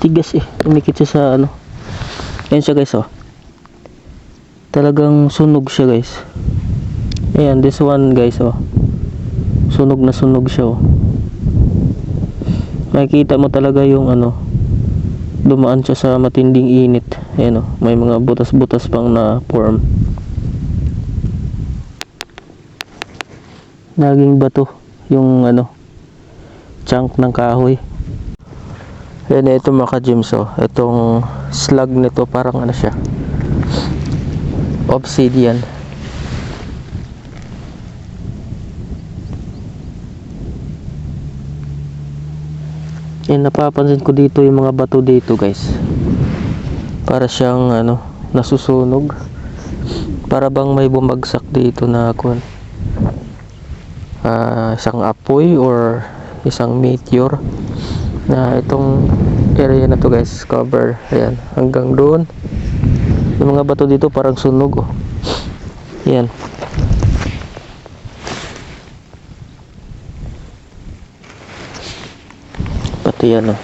tigas eh. Tumikit siya sa ano. Ayan siya guys oh. Talagang sunog siya guys. Ayan, this one guys oh. Sunog na sunog siya oh. Makikita mo talaga yung ano. Dumaan siya sa matinding init. Ayan oh. May mga butas-butas pang na form. Naging bato yung ano chunk ng kahoy. Yan ito mga ka-gyms oh. Itong slug nito parang ano siya. Obsidian. Yan napapansin ko dito yung mga bato dito guys. Para siyang ano nasusunog. Para bang may bumagsak dito na kun ah, isang apoy or isang meteor na itong area na to guys cover. Ayan hanggang doon. Yung mga bato dito parang sunog oh. Yan pati yan oh.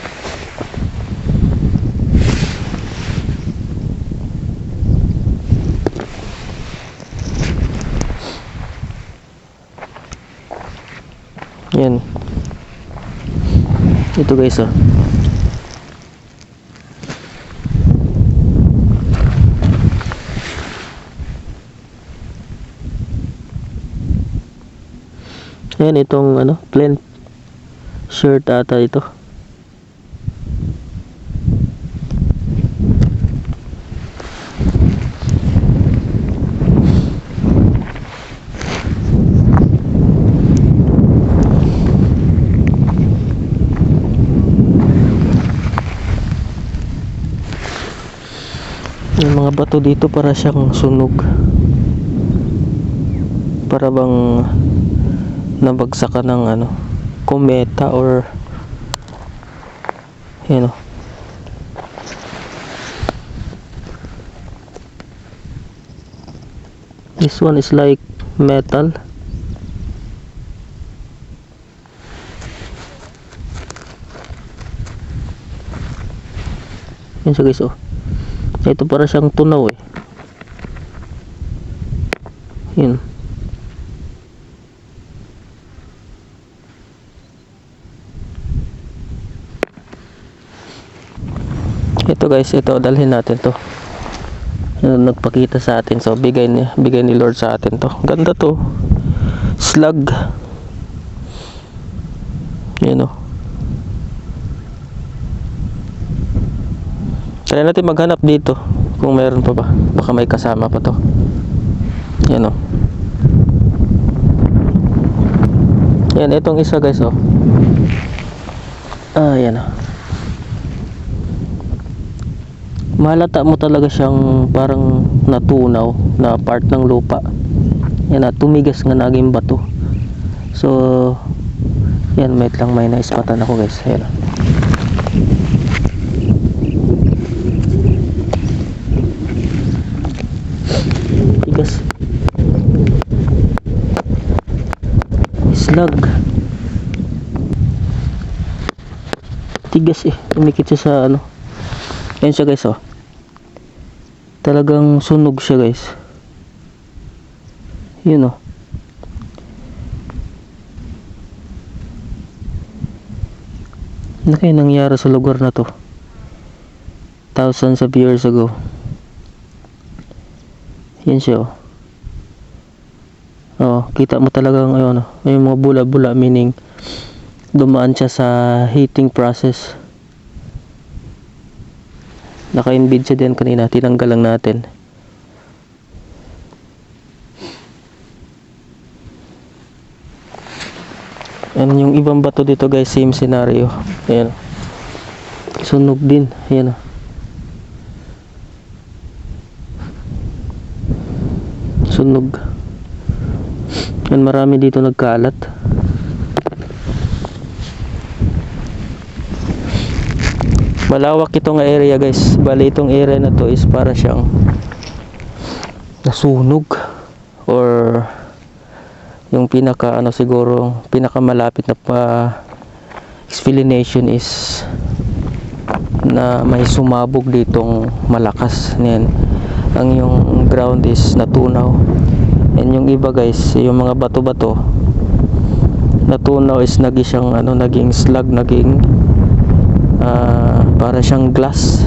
Yan ito guys oh Ayan itong ano, plain shirt ata ito. Yung mga bato dito para siyang sunog. Para bang nabagsakan ng ano kometa or you know. This one is like metal. Yun siya guys oh ito para siyang tunaw eh. Yun. Ito guys ito dalhin natin to. Yan, nagpakita sa atin. So bigay ni bigay ni Lord sa atin to. Ganda to. Slug. Yun o try natin maghanap dito kung meron pa ba. Baka may kasama pa to. Yan o yan itong isa guys oh. Ah yan o malata mo talaga siyang parang natunaw na part ng lupa. Yan na tumigas nga naging bato. So yan wait lang. May naispatan ako guys. Yan tigas slug tigas eh. Tumikit siya sa ano. Yan siya guys oh. Talagang sunog siya guys. Yun oh. Ano kaya nangyari sa lugar na to. Thousands of years ago. Yan siya oh oh kita mo talagang ayun oh, may mga bula-bula meaning dumaan siya sa heating process. Naka-embed siya din kanina tinanggal lang natin. Ayan yung ibang bato dito guys same scenario. Ayan. Sunog din ayan oh. sunog Ayan marami dito nagkalat malawak itong area guys. Bali itong area na to is para siyang nasunog or yung pinaka ano siguro pinaka malapit na pa explanation is na may sumabog ditong malakas. Niyan ang yung ground is natunaw and yung iba guys yung mga bato-bato natunaw is naging siyang ano naging slag naging ah, para siyang glass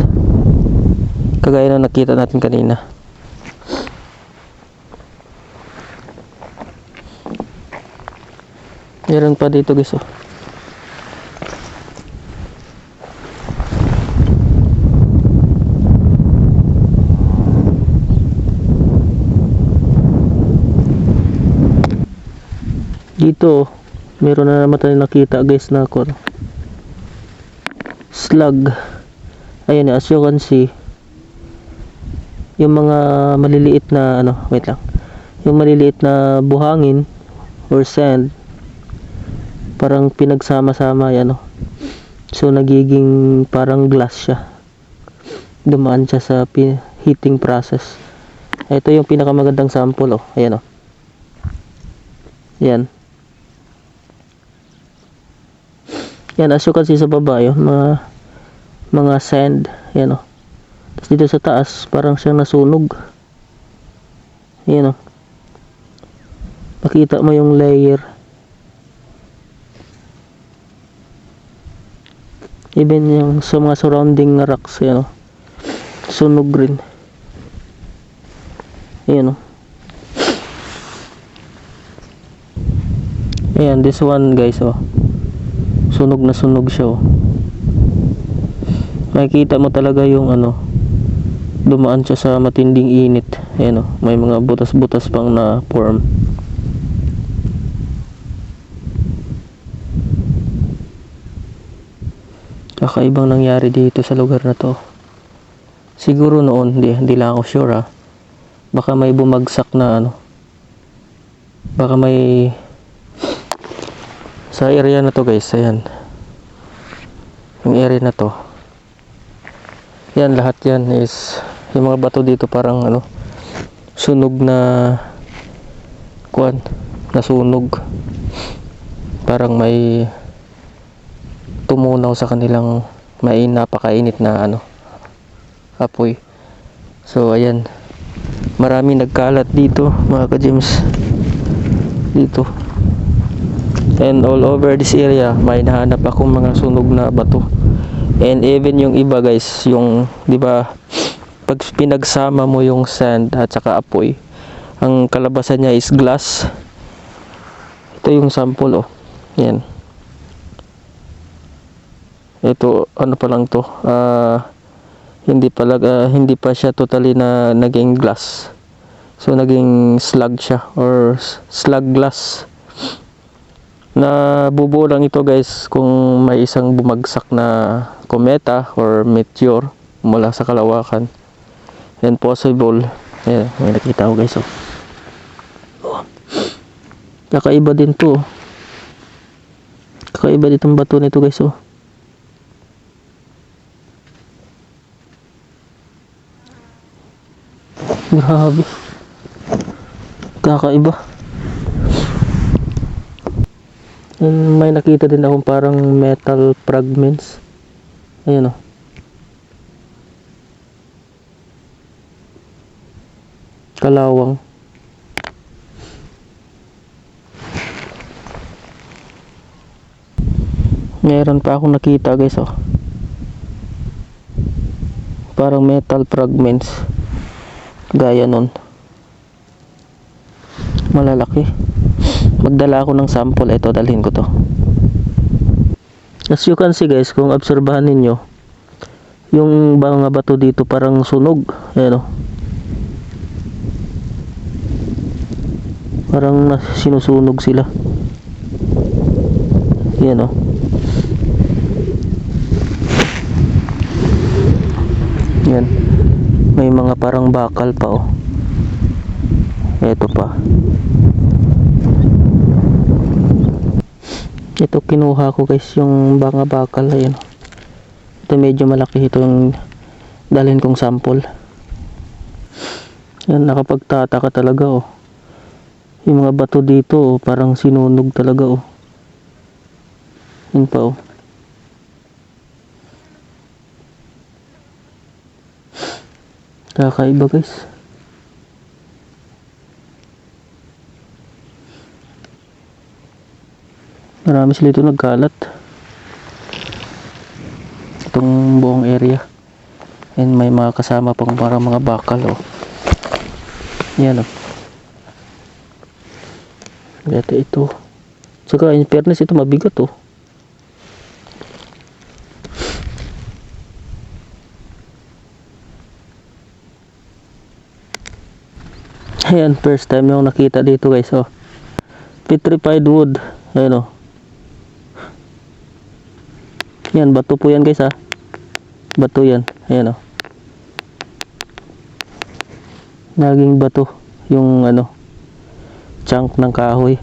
kagaya na nakita natin kanina meron pa dito guys oh. Dito meron na naman tayo nakita guys na kon slug. Ayun as you can see yung mga maliliit na ano wait lang yung maliliit na buhangin or sand parang pinagsama-sama yan no? So nagiging parang glass siya. Dumaan siya sa heating process. Ito yung pinakamagandang sample oh. Ayan oh. Yan Yan, as you can see sa baba, yun, mga, mga sand, yan o. Tapos dito sa taas, parang siyang nasunog. Yan o. Makita mo yung layer. Even yung sa mga surrounding rocks, yan o. Sunog rin. Yan o. Ayan, this one guys, oh sunog na sunog siya oh. makikita mo talaga yung ano dumaan siya sa matinding init. Ayan oh, may mga butas-butas pang na form kakaibang nangyari dito sa lugar na to. Siguro noon hindi, hindi lang ako sure ah. Baka may bumagsak na ano. Baka may sa area na to guys. Ayan. Yung area na to. Yan lahat yan is yung mga bato dito parang ano sunog na kuan nasunog parang may tumunaw sa kanilang may napakainit na ano apoy. So ayan. Marami nagkalat dito mga ka-James dito and all over this area may nahanap akong mga sunog na bato. And even yung iba guys yung di ba pag pinagsama mo yung sand at saka apoy ang kalabasan niya is glass. Ito yung sample oh. Yan. Ito ano pa lang to? Ah hindi pa ah, hindi pa siya totally na naging glass. So naging slug siya or slug glass na bubuo lang ito guys kung may isang bumagsak na kometa or meteor mula sa kalawakan then possible ayan may nakita ko guys oh. oh. kakaiba din to oh. kakaiba ditong bato nito guys oh grabe kakaiba May nakita din akong parang metal fragments. Ayun oh. Kalawang. Meron pa akong nakita guys oh. Parang metal fragments. Gaya nun. Malalaki magdala ako ng sample. Ito dalhin ko to. As you can see guys kung obserbahan ninyo yung mga bato dito parang sunog. Ayan o parang nas- sinusunog sila. Yan o yan may mga parang bakal pa o eto pa ito kinuha ko guys yung banga bakal ayun. Ito medyo malaki itong dalhin kong sample. Yan nakapagtataka talaga oh. Yung mga bato dito oh, parang sinunog talaga oh. Yun pa oh. Kakaiba guys. Marami sila ito nagkalat. Itong buong area. And may mga kasama pang parang mga bakal oh. Yan oh. Ito ito. Saka in fairness ito mabigat oh. Ayan, first time yung nakita dito guys oh. Petrified wood. Ayan oh. Yan, bato po yan guys ah. Bato yan. Ayan oh. Naging bato yung ano chunk ng kahoy.